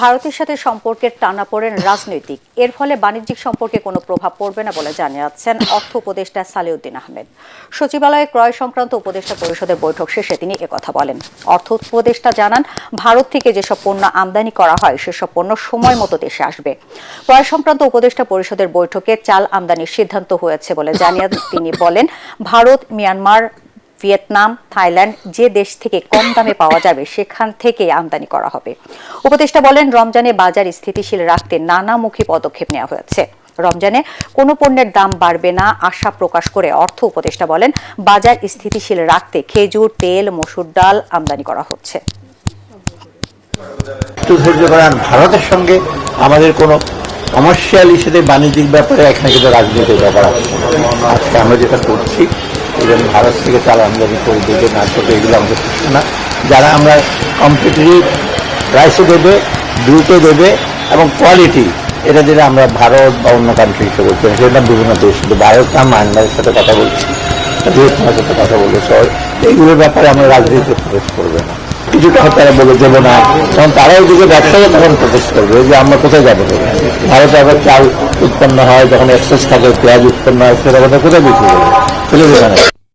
ভারতের সাথে সম্পর্কের টানাপোড়েন রাজনৈতিক। এর ফলে বাণিজ্যিক সম্পর্কে কোনো প্রভাব পড়বে না বলে জানিয়েছেন অর্থ উপদেষ্টা সালেউদ্দিন আহমেদ। সচিবালয়ে ক্রয় সংক্রান্ত উপদেষ্টা পরিষদের বৈঠক শেষে তিনি একথা বলেন। অর্থ উপদেষ্টা জানান, ভারত থেকে যেসব পণ্য আমদানি করা হয়, সেসব পণ্য সময় মতো দেশে আসবে। ক্রয় সংক্রান্ত উপদেষ্টা পরিষদের বৈঠকে চাল আমদানির সিদ্ধান্ত হয়েছে বলে জানিয়ে তিনি বলেন, ভারত, মিয়ানমার ভিয়েতনাম, থাইল্যান্ড যে দেশ থেকে কম দামে পাওয়া যাবে, সেখান থেকে আমদানি করা হবে। উপদেষ্টা বলেন, রমজানে বাজার স্থিতিশীল রাখতে নানামুখী পদক্ষেপ নেওয়া হয়েছে। রমজানে কোনো পণ্যের দাম বাড়বে না আশা প্রকাশ করে অর্থ উপদেষ্টা বলেন, বাজার স্থিতিশীল রাখতে খেজুর, তেল, মসুর ডাল আমদানি করা হচ্ছে। ভারতের সঙ্গে আমাদের কোনো কমার্শিয়াল ইস্যুতে বাণিজ্যিক ব্যাপারে এখানে কিন্তু রাজনৈতিক ব্যাপার আছে। আজকে আমরা যেটা করছি এবং ভারত থেকে চাল আমদানি করে দেবে না করবে এগুলো আমাদের প্রশ্ন না। যারা আমরা কম্পিটিটিভ প্রাইসে দেবে, দ্রুত দেবে, এবং কোয়ালিটি এটা যেটা আমরা ভারত বা অন্য কান্ট্রি হিসেবে করি সেটা বিভিন্ন দেশ কিন্তু ভারত না, মায়ানমারের সাথে কথা বলছি ভিয়েতনামের সাথে কথা বলেছে এইগুলোর ব্যাপারে আমরা রাজনীতিতে প্রবেশ করবে না। কিছুটা তারা বলে দেবো না তখন তারা ওইদিকে ব্যবসায়ী তখন প্রবেশ করবে, যে আমরা কোথায় যাব? ভারতে আবার চাল উৎপন্ন হয়, যখন এক্সেস থাকে, পেঁয়াজ উৎপন্ন হয়, সেটা কথা কোথায় বিক্রি করবে? ফেলে দেবে না